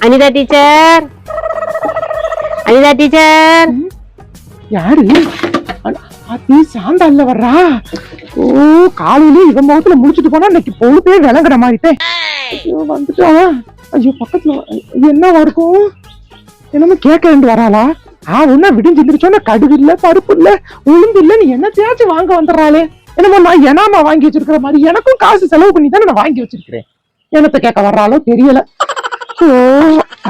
Anitha teacher. Anitha teacher. யாரு? அட- சாந்தா இல்ல வர்றா? ஓ காலையில இவன் முகத்துல முடிச்சிட்டு போனா இன்னைக்கு பொழுதே விளங்குற மாதிரிட்டேன் ஐயோ வந்துட்டா. ஐயோ பக்கத்துல என்ன என்னவா இருக்கும் என்னமோ கேட்க வேண்டி வராளா? ஆ ஒண்ணா விடிஞ்சிருச்சோன்னா கடுகு இல்ல பருப்பு இல்ல உளுந்து இல்ல நீ என்னத்தையாச்சும் வாங்க வந்துடுறாளே. என்னமோ நான் எனாமா வாங்கி வச்சிருக்கிற மாதிரி எனக்கும் காசு செலவு பண்ணி தானே நான் வாங்கி வச்சிருக்கிறேன். என்னத்தை கேட்க வர்றாளோ தெரியல.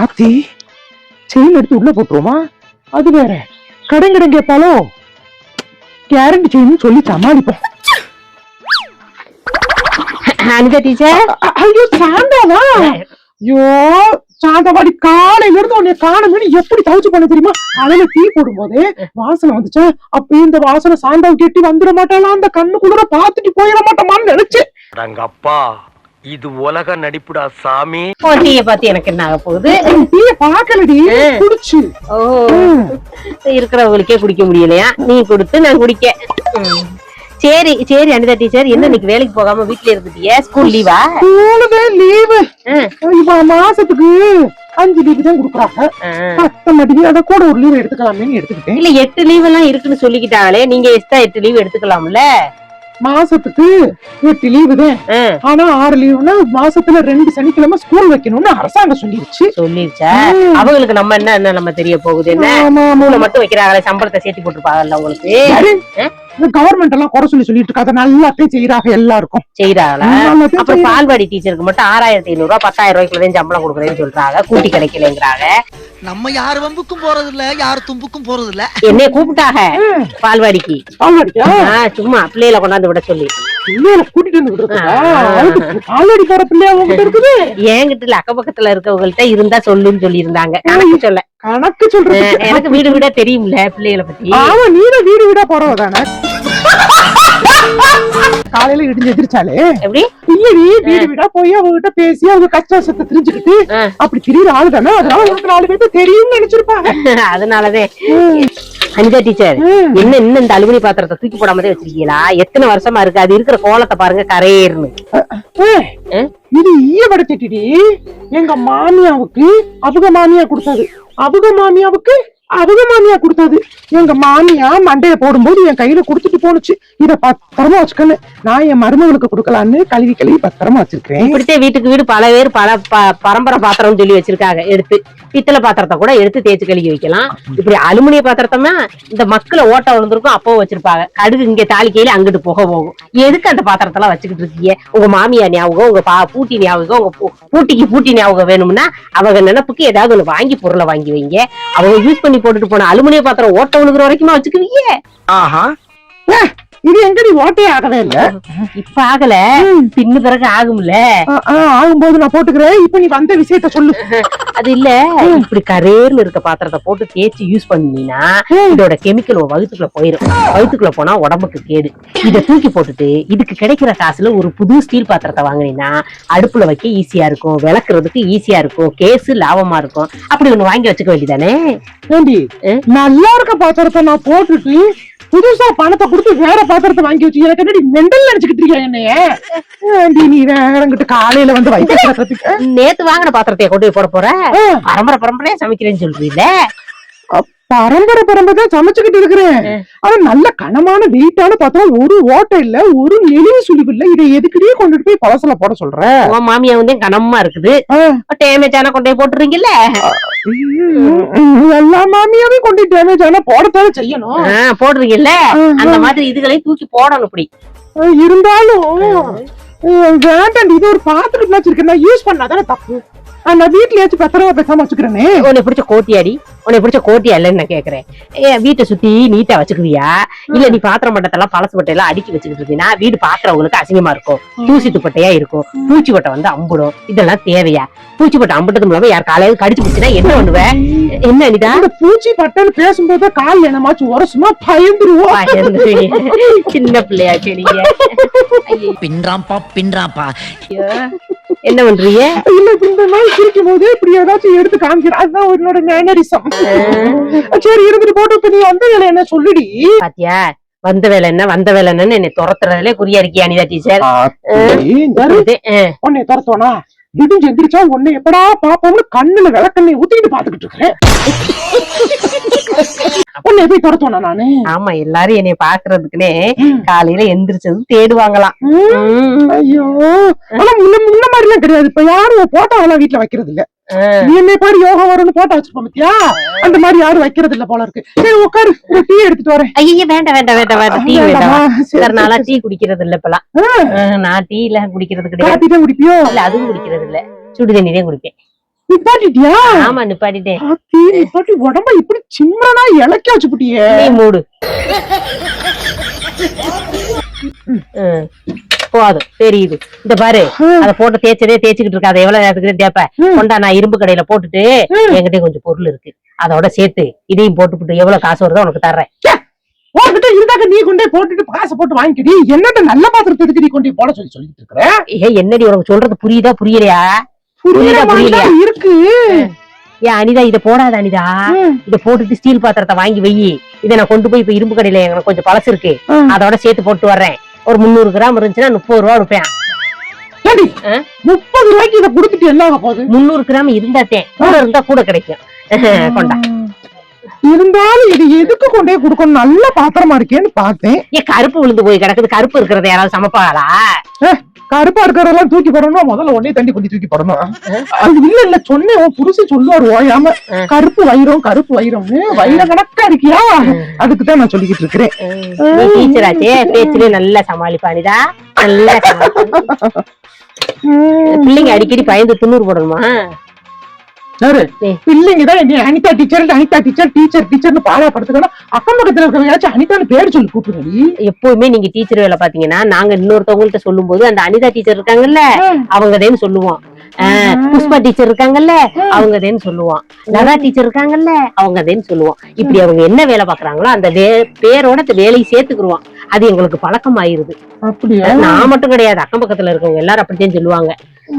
ஆத்தி செயின் எடுத்து உள்ள போட்டுருவோமா? அது வேற. கடன் கடன் கேட்பாளோ கேரண்டி செயின் சொல்லி சமாளிப்போம். அனிதா டீச்சர் ஐயோ சாந்தாவா? ஐயோ சாந்தவாடி காலையில இருந்து உன்னை எப்படி தவிச்சு பண்ண தெரியுமா? காலையில டீ போடும் போதே வாசனை வந்துச்சா? அப்ப இந்த வாசனை சாந்தாவுக்கு எட்டி வந்துட மாட்டாளா? அந்த கண்ணுக்குள்ள பாத்துட்டு போயிட மாட்டோமான்னு நினைச்சேன். அப்பா இது உலக நடிப்புடா சாமி. டீயை பார்த்து எனக்கு என்ன ஆக போகுது? டீய பாக்கலடி குடிச்சு. ஓ இருக்கிறவங்களுக்கே குடிக்க முடியலையா? நீ கொடுத்து நான் குடிக்க. சரி சரி அனிதா டீச்சர் என்ன இன்னைக்கு வேலைக்கு போகாம வீட்ல இருந்துட்டியே? ஸ்கூல் லீவா? ஸ்கூலுதே லீவு. இப்ப மாசத்துக்கு அஞ்சு லீவு தான் கொடுக்குறாங்க. பத்த மாட்டேங்குது அதை கூட ஒரு லீவு எடுத்துக்கலாமேன்னு எடுத்துக்கிட்டேன். இல்ல எட்டு லீவ் எல்லாம் இருக்குன்னு சொல்லிக்கிட்டாங்களே நீங்க எக்ஸ்ட்ரா எட்டு லீவ் எடுத்துக்கலாம்ல? மாசத்துக்கு எட்டு லீவு தான் ஆனா ஆறு லீவுனா மாசத்துல ரெண்டு சனிக்கிழமை ஸ்கூல் வைக்கணும்னு அரசாங்கம் சொல்லிருச்சு. சொல்லிருச்சா. அவங்களுக்கு நம்ம என்ன என்ன நம்ம தெரிய போகுது என்ன. மூளை மட்டும் வைக்கிறாங்களே சம்பளத்தை சேர்த்து போட்டுருப்பாங்கல்ல உங்களுக்கு? கவர்மெண்ட் எல்லாம் குறை சொல்லி சொல்லிட்டு இருக்காங்க. நல்லாத்தையும் செய்யறாங்க எல்லாருக்கும். செய்யறாங்களா அப்புறம் செய்யறாங்க. பால்வாடி டீச்சருக்கு மட்டும் ஆறாயிரத்தி ஐநூறு ரூபாய் பத்தாயிரம் ரூபாய்க்குள்ளதான் சம்பளம் கொடுக்குறேன்னு சொல்றாங்க. கூட்டி கிடைக்கலங்கிறாங்க. நம்ம யார் வம்புக்கும் போறது இல்ல யார் தும்புக்கும் போறது இல்ல என்னைய கூப்பிட்டாக பால்வாடிக்கு. பால்வாடிக்கா? ஆ, சும்மா பிள்ளைகளை கொண்டாந்து விட சொல்லி. பிள்ளைகளை கூட்டிட்டு வந்து பால்வாடி போற பிள்ளையா உங்ககிட்ட இருக்குது? என்கிட்ட இல்ல அக்க பக்கத்துல இருக்கவங்கள்ட்ட இருந்தா சொல்லுன்னு சொல்லி. இருந்தாங்க கணக்கு சொல்ல எனக்கு வீடு வீடா தெரியும்ல பிள்ளைகளை பத்தி. ஆமா நீதான் வீடு வீடா போறவ தானே? காலையில இடிஞ்சு எதிர்ச்சாலே எப்படி? இல்லடி வீடு வீடா போய் அவங்ககிட்ட பேசி அவங்க கஷ்ட கஷ்டத்தை தெரிஞ்சுக்கிட்டு. அப்படி திடீர் ஆளு தானே? அதனால உனக்கு நாலு பேருக்கு தெரியும்னு நினைச்சிருப்பாங்க. அதனாலதான் அனிதா டீச்சர். என்ன இன்னும் இந்த அலுமினி பாத்திரத்தை தூக்கி போடாமதே வச்சிருக்கீங்களா? எத்தனை வருஷமா இருக்கு? அது இருக்கிற கோலத்தை பாருங்க கரையேறுன்னு? இது ஈயப்படுத்திட்டி எங்க மாமியாவுக்கு அவங்க மாமியா கொடுத்தது. அவங்க மாமியாவுக்கு அவங்க மாமியா கொடுத்தது. எங்க மாமியா மண்டைய போடும்போது என் கையில கொடுத்துட்டு போனுச்சு இத பத்திரமா வச்சுக்கணும் நான் என் மருமகளுக்கு கொடுக்கலான்னு கழுவி கழுவி பத்திரமா வச்சிருக்கேன் இப்படித்தே வீட்டுக்கு வீடு பல பேர் பல ப- பரம்பரை பாத்திரம் சொல்லி வச்சிருக்காங்க. எடுத்து பித்தளை பாத்திரத்தை கூட எடுத்து தேய்ச்சி கழுவி வைக்கலாம். இப்படி அலுமினிய பாத்திரத்தமா இந்த மக்களை ஓட்ட விழுந்திருக்கும் அப்பவும் வச்சிருப்பாங்க. கடுகு இங்க தாளிக்கையில அங்கிட்டு புகை போகும். எதுக்கு அந்த பாத்திரத்தெல்லாம் வச்சுக்கிட்டு இருக்கீங்க? உங்க மாமியா ஞாபகம் உங்க பா பூட்டி ஞாபகம் உங்க பூட்டிக்கு பூட்டி ஞாபகம் வேணும்னா அவங்க நினைப்புக்கு ஏதாவது ஒண்ணு வாங்கி பொருளை வாங்கி வைங்க. அவங்க யூஸ் பண்ணி போட்டுட்டு போன அலுமினிய பாத்திரம் ஓட்ட விழுகிற வரைக்குமா வச்சுக்குவீங்க ஆஹா. இது எங்கடி ஓட்டையே ஆகவே இல்ல? இப்ப ஆகல. பின்னு பிறகு ஆகும்ல. ஆகும்போது நான் போட்டுக்கிறேன். இப்ப நீ வந்த விஷயத்த சொல்லு. அது இல்ல. இப்படி கரேர்னு இருக்க பாத்திரத்தை போட்டு தேய்ச்சி யூஸ் பண்ணீங்கன்னா இதோட கெமிக்கல் வகுத்துக்குள்ள போயிரும். வகுத்துக்குள்ள போனா உடம்புக்கு கேடு. இத தூக்கி போட்டுட்டு இதுக்கு கிடைக்கிற காசுல ஒரு புது ஸ்டீல் பாத்திரத்தை வாங்குனீங்கன்னா அடுப்புல வைக்க ஈஸியா இருக்கும். விளக்குறதுக்கு ஈஸியா இருக்கும். கேஸ் லாபமா இருக்கும். அப்படி ஒண்ணு வாங்கி வச்சுக்க வேண்டியதானே? ஏண்டி? நல்லா இருக்க பாத்திரத்தை நான் போட்டுட்டு புதுசா பணத்தை கொடுத்து வேற பாத்திரத்தை வாங்கி வச்சு எனக்கு என்னடி மெண்டல் நினைச்சுக்கிட்டு இருக்கியா என்னைய? நீ வேறங்கிட்டு காலையில வந்து வைக்கிறதுக்கு நேத்து வாங்கின பாத்திரத்தைய கொண்டு போய் போட போற? பரம்பரை பரம்பரையா சமைக்கிறேன்னு சொல்றீல்ல? பரம்பரை பரம்பரை தான் சமைச்சுக்கிட்டு இருக்கிறேன். ஆனா நல்ல கனமான வெயிட்டான பாத்திரம் ஒரு ஓட்டை இல்ல ஒரு நெளிவு சுழிவு இல்ல. இதை எதுக்குடியே கொண்டுட்டு போய் பழசுல போட சொல்ற? உன் மாமியா வந்து கனமா இருக்குது. டேமேஜ் ஆன கொண்டு போய் போட்டுறீங்கல்ல? எல்லா மாமியாவையும் கொண்டு டேமேஜ் ஆனா போடத்தானே செய்யணும்? போடுறீங்கல்ல? அந்த. மாதிரி இதுகளையும் தூக்கி போடணும் இப்படி. இருந்தாலும் வேண்டாண்டி இது ஒரு பாத்திரம் வச்சிருக்கேன். யூஸ் பண்ணாதானே தப்பு? நான் வீட்லயாச்சும் பத்திரமா பேசாம வச்சுக்கிறேனே. உன்னை பிடிச்ச கோட்டியாடி உன்னை பிடிச்ச கோட்டியா இல்லைன்னு நான் கேக்குறேன். ஏன் வீட்டை சுத்தி நீட்டா வச்சுக்குவியா? இல்ல நீ பாத்திரம் பட்டத்தெல்லாம் பழசு பட்டையெல்லாம் அடுக்கி வச்சுக்கிட்டு இருந்தீங்கன்னா வீடு பாக்குறவங்களுக்கு அசிங்கமா இருக்கும். தூசி துப்பட்டையா இருக்கும். பூச்சி பட்டை வந்து அம்புடும். இதெல்லாம் தேவையா? பூச்சி பட்டை அம்புட்டது மூலமா யார் காலையாவது கடிச்சு போச்சுன்னா என்ன பண்ணுவ? என்ன அனிதா? அந்த பூச்சி பட்டன்னு பேசும்போது கால் என்னமாச்சும் உரசுமா பயந்துருவோம் பயந்து சின்ன பிள்ளையாச்சு நீங்க ஐயோ, பின்றாம்பா பின்றாம்பா என்ன பண்றீங்க? இல்ல இந்த மாதிரி சிரிக்கும் போது இப்படி ஏதாச்சும் எடுத்து காமிக்கிறேன் அதுதான் உன்னோட மேனரிசம் சரி இருந்துட்டு போட்டு இப்ப நீ வந்த வேலை என்ன சொல்லுடி? பாத்தியா வந்த வேலை என்ன வந்த வேலை என்னன்னு என்னை துரத்துறதுலே குறியா இருக்கியா அனிதா டீச்சர்? உன்னை துரத்துவானா? விடிஞ்சு எந்திரிச்சா உன்னை எப்படா பாப்போம்னு கண்ணுல விளக்கண்ணை ஊத்திட்டு பாத்துக்கிட்டு இருக்கிறேன். உன்னை போய் துரத்தோனா நானு? ஆமா எல்லாரும் என்னைய பாக்குறதுக்குன்னே காலையில எந்திரிச்சதும் தேடுவாங்களாம். ஐயோ. ஆனா முன்ன முன்ன மாதிரி எல்லாம் கிடையாது. இப்ப யாரும் போட்டோ எல்லாம் வீட்டுல வைக்கிறது இல்ல நீ என்னை பாரு யோகா வரும்னு போட்டோ வச்சிருப்போம் பத்தியா? அந்த மாதிரி யாரும் வைக்கிறது இல்ல போல இருக்கு. சரி உட்காரு. ஒரு டீ எடுத்துட்டு வரேன். ஐயோ வேண்டாம் வேண்டாம் வேண்டாம் வேண்டாம். டீ வேண்டாமா? நாளா டீ குடிக்கிறது இல்ல. அஹ், நான் டீ எல்லாம் குடிக்கிறது கிடையாது. குடிப்பியோ? இல்ல அதுவும் குடிக்கிறது இல்ல சுடு தண்ணி தான் குடிப்பேன். நிப்பாட்டிட்டியா? ஆமா நிப்பாட்டிட்டேன். ஆத்தி, நிப்பாட்டி உடம்ப இப்படி சிம்மனா இலக்கி வச்சு புட்டியே. நீ மூடு. போதும் தெரியுது. இந்த பாரு அத போட்டு தேய்ச்சதே தேய்ச்சிக்கிட்டு இருக்காத எவ்வளவு நேரத்துக்கு தேப்ப. கொண்டா நான் இரும்பு கடையில போட்டுட்டு. என்கிட்ட கொஞ்சம் பொருள் இருக்கு. அதோட சேர்த்து இதையும் போட்டுப்புட்டு எவ்வளவு காசு வருதோ உனக்கு தர்றேன். உன்கிட்ட இருந்தாக்க நீ கொண்டே போட்டுட்டு காசை போட்டு வாங்கிக்கடி என்னட்ட நல்ல பாத்திரத்தை எதுக்கு நீ கொண்டே போட சொல்லி சொல்லிட்டு இருக்கிற? ஏ என்னடி உனக்கு சொல்றது புரியுதா புரியலையா? புரியல புரியல. புரியல இருக்கு. ஏன் அனிதா இத போடாத அனிதா. இத போட்டுட்டு ஸ்டீல் பாத்திரத்தை வாங்கி வை. இத நான் கொண்டு போய் இப்ப இரும்பு கடையில எனக்கு கொஞ்சம் பழசு இருக்கு. அதோட சேர்த்து போட்டு வர்றேன். ஒரு முந்நூறு கிராம் இருந்துச்சுன்னா முப்பது ரூபா ஆ? முப்பது ரூபாய்க்கு இதை கொடுத்துட்டு என்ன போகுது? முந்நூறு கிராம் இருந்தாத்தேன் கூட இருந்தா கூட கிடைக்கும். கொண்டா. இருந்தாலும் இது எதுக்கு கொண்டே கொடுக்கணும்? நல்ல பாத்திரமா இருக்கேன்னு பார்த்தேன். ஏன் கருப்பு விழுந்து போய் கிடக்குது. கருப்பு இருக்கிறத யாராவது சமைப்பாங்களா? கருப்பா இருக்கிறதெல்லாம் தூக்கி போடணும்? முதல்ல உடனே தண்ணி கொண்டு தூக்கி போடணும். அது இல்ல இல்ல சொன்னேன். உன் புருஷன் சொல்லுவாரு ஓயாம. கருப்பு வைரம் கருப்பு வைரம்னு வைர கணக்கா இருக்கியா? அதுக்கு தான் நான் சொல்லிக்கிட்டு இருக்கிறேன். நீ டீச்சர் ஆச்சே பேச்சுலயே நல்லா சமாளிப்பானிதா நல்லா. பிள்ளைங்க அடிக்கடி பயந்து துண்ணூறு போடணுமா. பிள்ளைங்க தான் என்னை Anitha teacher Anitha teacher teacher டீச்சர்னு பாடாப்படுத்துக்கணும் அக்கம் பக்கத்துல இருக்கிறவங்க அனிதான்னு பேர் சொல்லி கூப்பிடுங்கடி எப்பவுமே நீங்க டீச்சர் வேலை பாத்தீங்கன்னா நாங்க இன்னொருத்தவங்கள்ட்ட சொல்லும் போது அந்த அனிதா டீச்சர் இருக்காங்கல்ல அவங்கதேன்னு சொல்லுவோம் புஷ்பா டீச்சர் இருக்காங்கல்ல அவங்கதேன்னு சொல்லுவோம் லதா டீச்சர் இருக்காங்கல்ல அவங்கதேன்னு சொல்லுவோம் இப்படி அவங்க என்ன வேலை பாக்குறாங்களோ அந்த பேரோட வேலையை சேர்த்துக்குருவோம் அது எங்களுக்கு பழக்கம் ஆயிருது நான் மட்டும் கிடையாது அக்கம் பக்கத்துல இருக்கவங்க எல்லாரும் அப்படித்தான் சொல்லுவாங்க.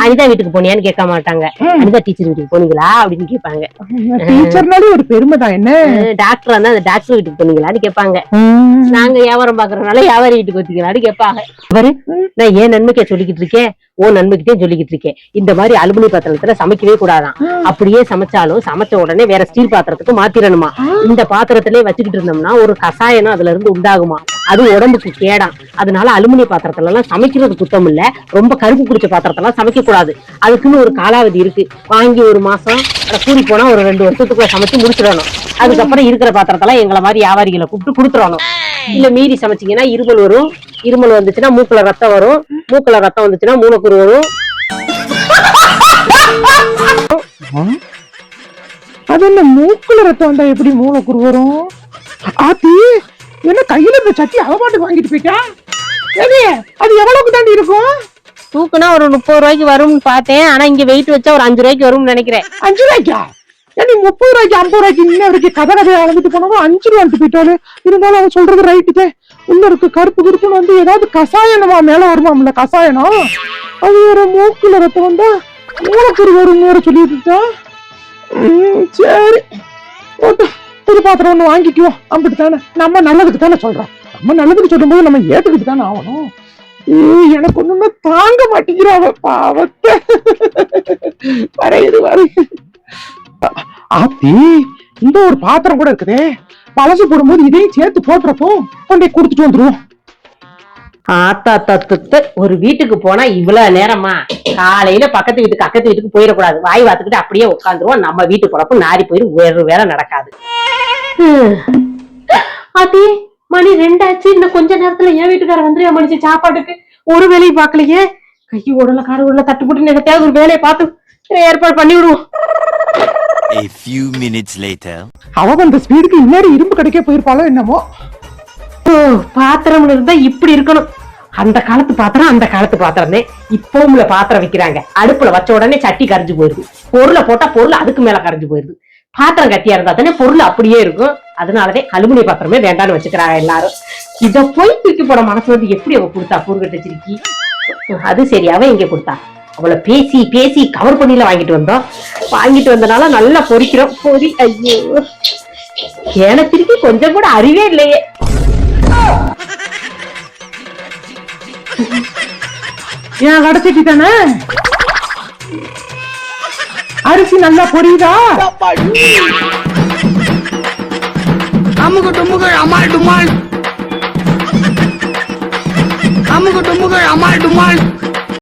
அனிதா வீட்டுக்கு போனியான்னு கேட்க மாட்டாங்க. அனிதா டீச்சர் வீட்டுக்கு போனீங்களா? அப்படின்னு கேட்பாங்க. டீச்சர்னாலே ஒரு பெருமை தான். என்ன? டாக்டர் இருந்தா அந்த டாக்டர் வீட்டுக்கு போனீங்களான்னு கேட்பாங்க. நாங்க வியாபாரம் பாக்குறதுனால வியாபாரி வீட்டுக்கு வச்சுக்கலான்னு கேட்பாங்க. பாரு நான் ஏன் நன்மைக்கே சொல்லிக்கிட்டு இருக்கேன்? ஓ நன்மைக்கிட்டே சொல்லிக்கிட்டு இருக்கேன். இந்த மாதிரி அலுமினி பாத்திரத்துல சமைக்கவே கூடாதாம் அப்படியே சமைச்சாலும் சமைச்ச உடனே வேற ஸ்டீல் பாத்திரத்துக்கு மாத்திரணுமா? இந்த பாத்திரத்திலே வச்சுக்கிட்டு இருந்தோம்னா ஒரு கசாயனம் அதுல இருந்து உண்டாகுமா? அது உடம்புக்கு கேடாம். அதனால அலுமினிய பாத்திரத்துல எல்லாம் சமைக்கிறது குத்தம் இல்ல ரொம்ப கருப்பு பிடிச்ச பாத்திரத்தெல்லாம் சமைக்க கூடாது அதுக்குன்னு ஒரு காலாவதி இருக்கு. வாங்கி ஒரு மாசம் கூடி போனா ஒரு ரெண்டு வருஷத்துக்குள்ள சமைச்சு முடிச்சிடணும். அதுக்கப்புறம் இருக்கிற பாத்திரத்தெல்லாம் எங்களை மாதிரி வியாபாரிகளை கூப்பிட்டு கொடுத்துடணும். இல்ல மீறி சமைச்சீங்கன்னா இருமல் வரும். இருமல் வந்துச்சுன்னா மூக்குல ரத்தம் வரும். மூக்குல ரத்தம் வந்துச்சுன்னா மூலக்குரு வரும். அது என்ன மூக்குல ரத்தம் வந்தா எப்படி மூளைக்குரு வரும்? ஆத்தி என்ன கையில இந்த சட்டி அவபாட்டுக்கு வாங்கிட்டு போயிட்டா? அது எவ்வளவுக்கு தாண்டி இருக்கும்? தூக்குனா ஒரு முப்பது ரூபாய்க்கு வரும்னு பார்த்தேன். ஆனா இங்க வெயிட் வச்சா ஒரு அஞ்சு ரூபாய்க்கு வரும்னு நினைக்கிறேன். அஞ்சு ரூபாய்க்கா? நீ முப்பது ரூபாய்க்கு ஐம்பது ரூபாய்க்கு இன்ன வரைக்கும் கதை கதையை அளந்துட்டு போனவங்க அஞ்சு ரூபாய்க்கு போயிட்டாரு இருந்தாலும் அவன் சொல்றது ரைட்டு உள்ள இருக்க கருப்பு கருப்புன்னு வந்து ஏதாவது கசாயனமா மேல வருமாம்ல கசாயனம் அது ஒரு மூக்குல ரத்தம் வந்தா மூலக்குரு வரும் வேற சொல்லிட்டு சரி. போட்டு புது பாத்திரம் ஒண்ணு வாங்கிக்குவோம். அப்படி தானே. நம்ம நல்லதுக்கு தானே சொல்றோம். நம்ம நல்லதுக்கு சொல்லும்போது நம்ம ஏத்துக்கிட்டு தானே ஆகணும். ஏய், எனக்கு ஒண்ணுமே தாங்க மாட்டேங்கிறா அவ பாவத்தை வரையுது வரையுது ஆத்தி இந்த ஒரு பாத்திரம் கூட இருக்குதே. பழசு போடும்போது இதையும் சேர்த்து போட்டுறப்போ கொண்டே கொடுத்துட்டு வந்துருவோம். ஆத்தா தத்துத்து ஒரு வீட்டுக்கு போனா இவ்வளவு நேரமா? காலையில பக்கத்து வீட்டுக்கு அக்கத்து வீட்டுக்கு போயிடக்கூடாது. வாய் வாத்துக்கிட்டு அப்படியே உட்காந்துருவோம் நம்ம வீட்டு குழப்பம் நாரி போயிடும் வேற வேலை நடக்காது. ஆத்தி மணி ரெண்டாச்சு. இன்னும் கொஞ்ச நேரத்துல என் வீட்டுக்கார வந்துருயா மனுஷன் சாப்பாட்டுக்கு. ஒரு வேலையும் பார்க்கலையே. கை உடல காடு உடல தட்டு போட்டு எனக்காவது ஒரு வேலையை பார்த்து ஏற்பாடு பண்ணி விடுவோம் A few minutes later. அவ அந்த ஸ்பீடுக்கு இந்நேரம் இரும்பு கடைக்கே போயிருப்பாளோ என்னமோ? ஓ, பாத்திரம் இருந்தா இப்படி இருக்கணும். அந்த காலத்து பாத்திரம் அந்த காலத்து பாத்திரம் தான் உள்ள பாத்திரம் வைக்கிறாங்க. அடுப்புல வச்ச உடனே சட்டி கரைஞ்சு போயிருது. பொருளை போட்டா பொருள் அதுக்கு மேல கரைஞ்சு போயிருது. பாத்திரம் கட்டியா இருந்தா தானே பொருள் அப்படியே இருக்கும். அதனாலதான் அலுமினிய பாத்திரமே வேண்டாம்னு வச்சுக்கிறாங்க எல்லாரும். இத போய் தூக்கி போட மனசு வந்து எப்படி அவ கொடுத்தா? பொருட்கட்ட சிரிக்கி. அது சரி அவ இங்க கொடுத்தா? அவளை பேசி பேசி கவர் பண்ணில வாங்கிட்டு வந்தோம் வாங்கிட்டு வந்தனால நல்லா பொரிக்கிறோம் பொரி ஐயோ. எனக்கு கொஞ்சம் கூட அறிவே இல்லையே. ஏன் வடச்சட்டி தானே? அரிசி நல்லா பொரியுதா? அமுகு டுமுகள் அமால் டுமால். அமுகு டுமுகள் அமால் டுமால்.